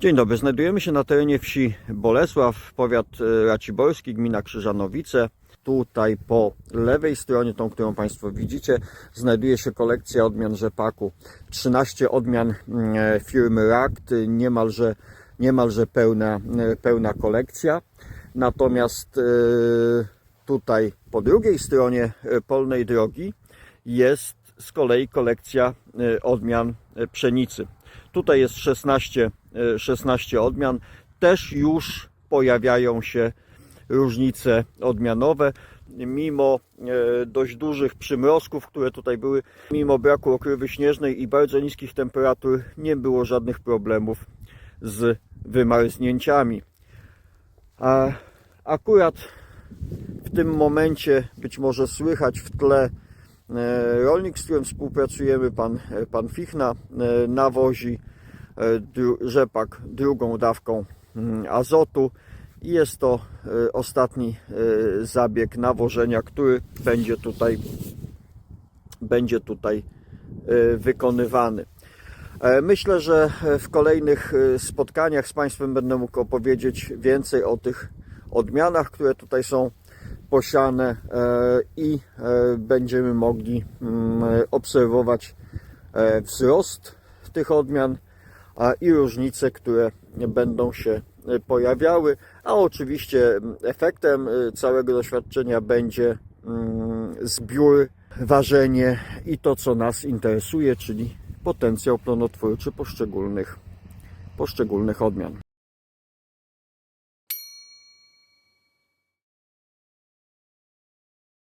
Dzień dobry, znajdujemy się na terenie wsi Bolesław, powiat e, Raciborski, gmina Krzyżanowice. Tutaj po lewej stronie, tą, którą Państwo widzicie, znajduje się kolekcja odmian rzepaku. 13 odmian mm, e, firmy Rakt, niemalże, niemalże pełna, e, pełna kolekcja. Natomiast tutaj po drugiej stronie polnej drogi jest z kolei kolekcja odmian pszenicy. Tutaj jest 16, e, 16 odmian. Też już pojawiają się różnice odmianowe. Mimo e, dość dużych przymrozków, które tutaj były, mimo braku okrywy śnieżnej i bardzo niskich temperatur, nie było żadnych problemów z wymarznięciami. A akurat w tym momencie być może słychać w tle e, rolnik, z którym współpracujemy, pan, e, pan Fichna, e, nawozi e, rzepak drugą dawką mm, azotu i jest to e, ostatni e, zabieg nawożenia, który będzie tutaj będzie tutaj e, wykonywany. E, Myślę, że w kolejnych e, spotkaniach z Państwem będę mógł opowiedzieć więcej o tych odmianach, które tutaj są posiane e, i e, będziemy mogli mm, obserwować e, wzrost tych odmian i różnice, które będą się pojawiały, a oczywiście efektem całego doświadczenia będzie mm, zbiór, ważenie i to, co nas interesuje, czyli potencjał plonotwórczy poszczególnych, poszczególnych odmian.